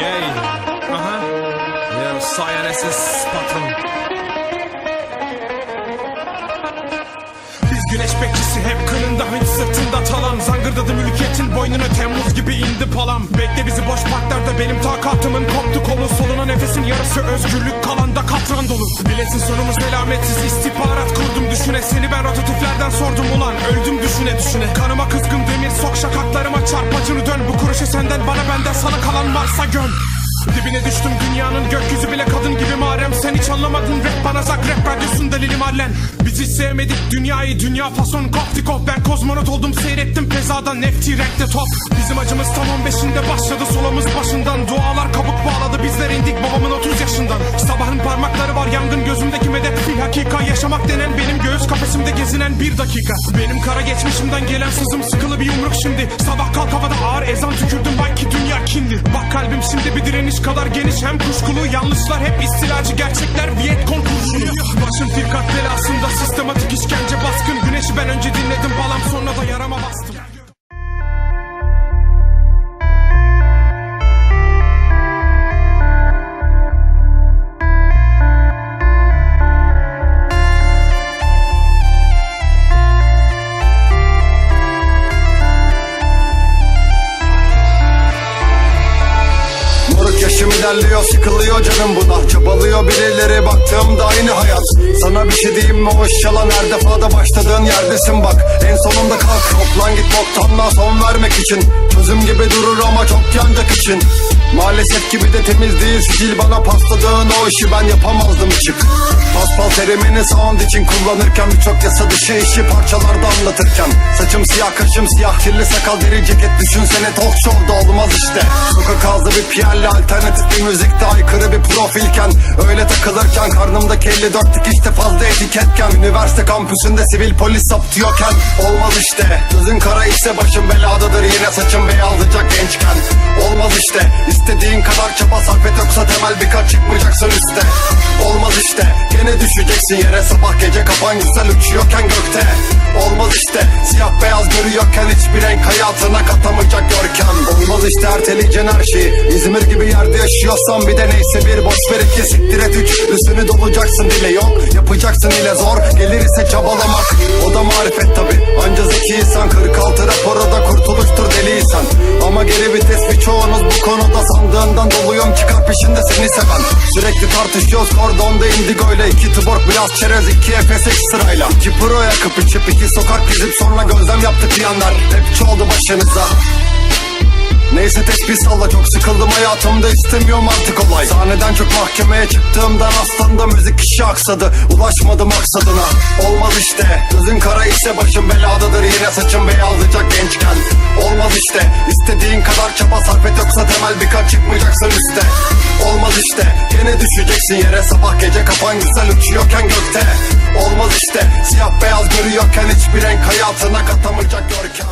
Yay. Aha. Ya sayenesiz patron. Biz güneş bekçisi hep kınında hiç sırtında talan Zangırdadı mülkiyetin boynuna Temmuz gibi indi palam Bekle bizi boş parklarda benim takatımın koptu kolu Soluna nefesin yarısı özgürlük kalanda katran dolu Bilesin sonumuz melametsiz istihbarat Düşüne seni ben rototiplerden sordum ulan. Öldüm düşüne düşüne. Kanıma kızgın demir sok şakaklarıma çarpacını dön. Bu kuruşu senden bana benden sana kalan varsa göm. Dibine düştüm dünyanın gökyüzü bile kadın gibi marem Sen hiç anlamadın rap bana zak rap radyosunda Lili Marlen. Biz hiç sevmedik dünyayı dünya fason. Koptikop Ben kozmonot oldum seyrettim pezada nefti renkte top. Bizim acımız tam 15'inde başladı solumuz başından. Dualar kabuk bağladı bizler indik babamın 30 yaşından. Sabahın parmakları var yangın gözümdeki medet fil hakika Yaşamak denen gezinen bir dakika. Benim kara geçmişimden gelen sızım sıkılı bir yumruk şimdi. Sabah kalk havada ağır ezan tükürdüm. Belki dünya kindir Bak kalbim şimdi bir direniş kadar geniş. Hem kuşkulu Yanlışlar hep istilacı gerçekler. Vietcong kurşunu. Başım firkat belasında sistematik işkence baskın. Güneşi ben önce Yaşım ilerliyor sıkılıyor canım buna Çabalıyor birileri baktığımda aynı Sana mi hoş yalan her defada başladığın yerdesin bak. En sonunda kalk hop lan git boktanla son vermek için. Çözüm gibi durur ama çok yanacak için. Maalesef gibi de temiz değil sicil bana pasladığın o işi ben yapamazdım çık. Paspal terimini sound için kullanırken Birçok yasa dışı işi parçalarda anlatırken. Saçım siyah kaşım siyah kirli sakal deri ceket Düşünsene talk show'da olmaz işte. Sokak ağzı bir piyerle alternatif bir müzikte aykırı bir profilken. Öyle takılırken karnımdaki 54 dikişte fazla etiketken Üniversite kampüsünde sivil polis saptıyorken Olmaz işte Gözün kara ise başım beladadır yine saçım beyazlayacak gençken. Olmaz işte istediğin kadar çaba sarf et yoksa temel birkaç çıkmayacaksın üste. Olmaz işte gene düşeceksin yere sabah gece kafan güzel uçuyorken gökte. Olmaz işte siyah beyaz görüyorken hiçbir renk hayatına katamayacak görkem. Olmaz işte erteleyeceksin her şeyi İzmir gibi yerde yaşıyorsan bir de neyse bir boş ver iki siktir et üç. Üstünü dolacaksın dile yok yapacaksın ile zor. Gelir ise çabalamak o da marifet tabi Anca zekiysen 46 raporu da kurtuluştur deliysen Ama geri vites birçoğunuz bu konuda sandığından doluyum. Çıkar peşinde seni seven. Sürekli tartışıyoruz kordonda indigo ile iki tuborg biraz çerez iki efes sırayla. İki pro yakıp içip iki sokak gezip sonra gözlem yaptık diyenler Hep çoğuldu başınıza Neyse tespih salla çok sıkıldım hayatımda istemiyorum artık olay. Sahneden çok mahkemeye çıktığımdan aslında müzik işi aksadı. Ulaşmadım maksadına Olmaz işte. Gözün kara ise başım beladadır yine saçım beyazlayacak gençken. Olmaz işte istediğin kadar çaba sarf et yoksa temel birkaç çıkmayacaksın üste. Olmaz işte gene düşeceksin yere sabah gece kafan güzel uçuyorken gökte. Olmaz işte siyah beyaz görüyorken hiçbir renk hayatına katamayacak görkem